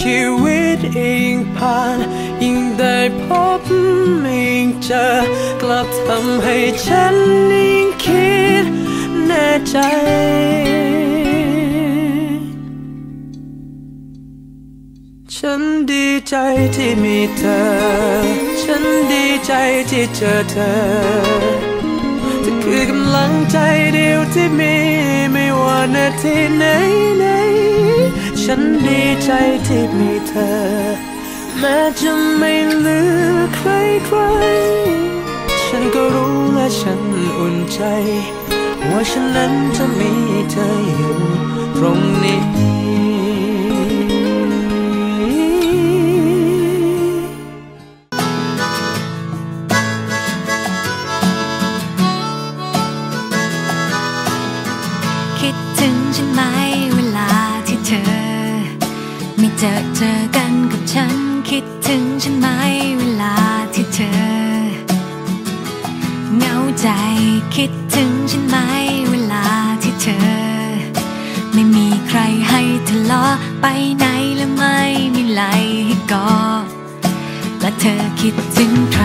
ชีวิตยิ่งผ่าน ยิ่งได้พบยิ่งเจอกลับทำให้ฉันยิ่งคิดแน่ใจฉันดีใจที่มีเธอ ฉันดีใจที่เจอเธอเธอคือกำลังใจเดียวที่มี ไม่ว่านาทีไหนไหน ฉันดีใจที่มีเธอ แม้จะไม่เหลือใครใคร ฉันก็รู้และฉันอุ่นใจ ว่าฉันนั้นจะมีเธออยู่ตรงนี้ เจอเจอกันกับฉันคิดถึงฉันไหมเวลาที่เธอเหงาใจคิดถึงฉันไหมเวลาที่เธอ ไม่มีใครให้ทะเลาะไปไหนและไม่มีไหลให้กอและเธอคิดถึงใคร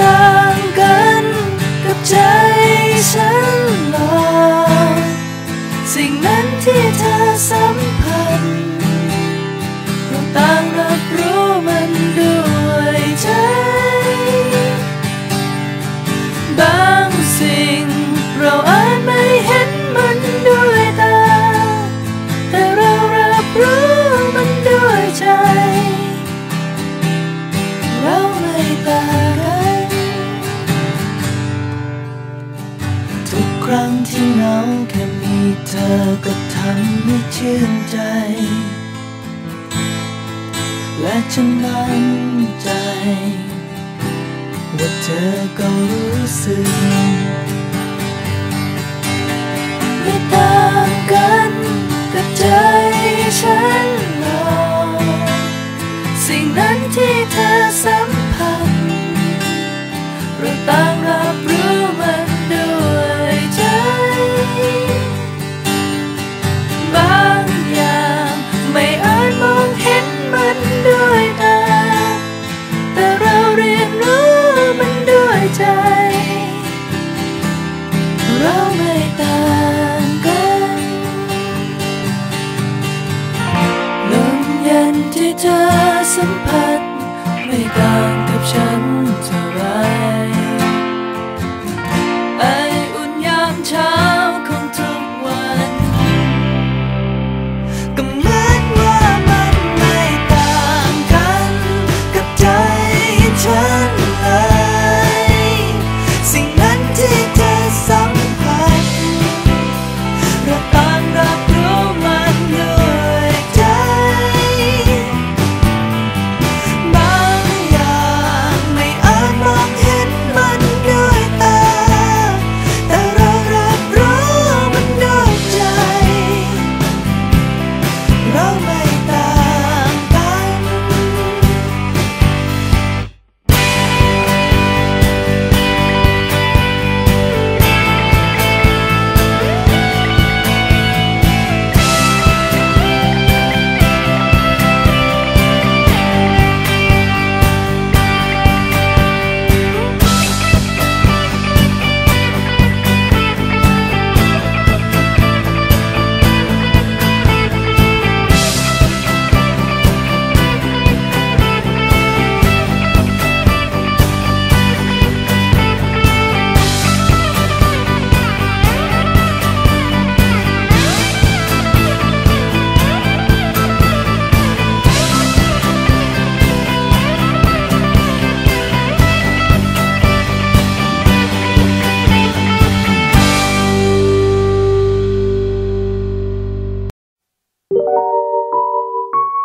ต่างกันกับใจฉันหลอกสิ่งนั้นที่เธอสัมผัส และฉันมั่นใจ ว่าเธอก็รู้สึกไม่ต่างกันกับใจฉันหรอกสิ่งนั้นที่เธอสัมผัสเราต่างรับรู้มัน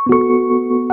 ก่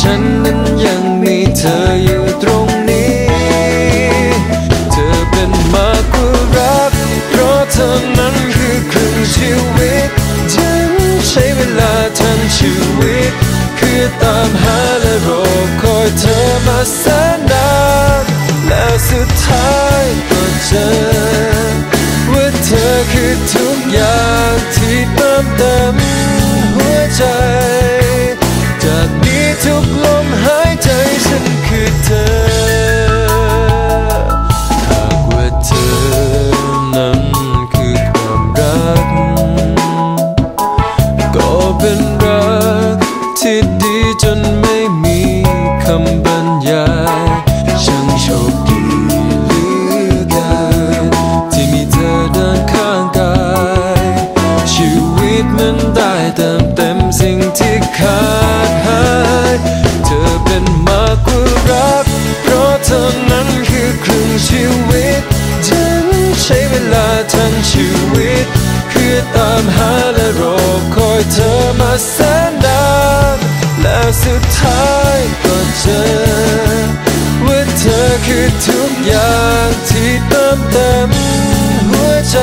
ฉันนั้นยังมีเธออยู่ตรงนี้ เธอเป็นมากกว่ารัก เพราะเธอนั้นคือครึ่งชีวิตฉันใช้เวลาทั้งชีวิต คือตามหาและรอคอยเธอมาแสนนานและสุดท้าย นี้ แสนนานและสุดท้ายก็เจอ ว่าเธอคือทุกอย่างที่เติมเต็มหัวใจ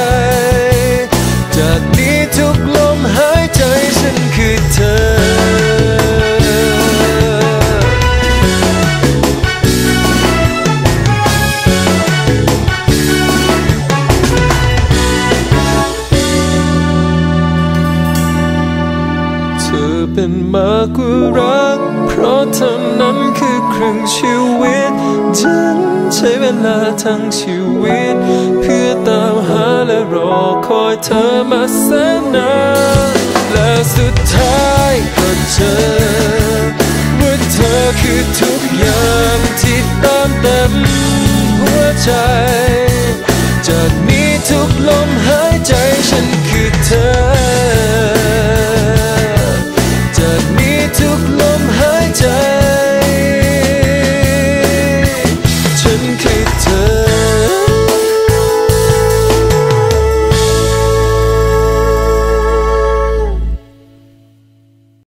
ทั้งชีวิต เพื่อตามหาและรอคอยเธอมาแสนนานและสุดท้ายก็เจอว่าเธอคือทุกอย่างที่เติมเต็มหัวใจ จากนี้ทุกลมหายใจฉันคือเธอ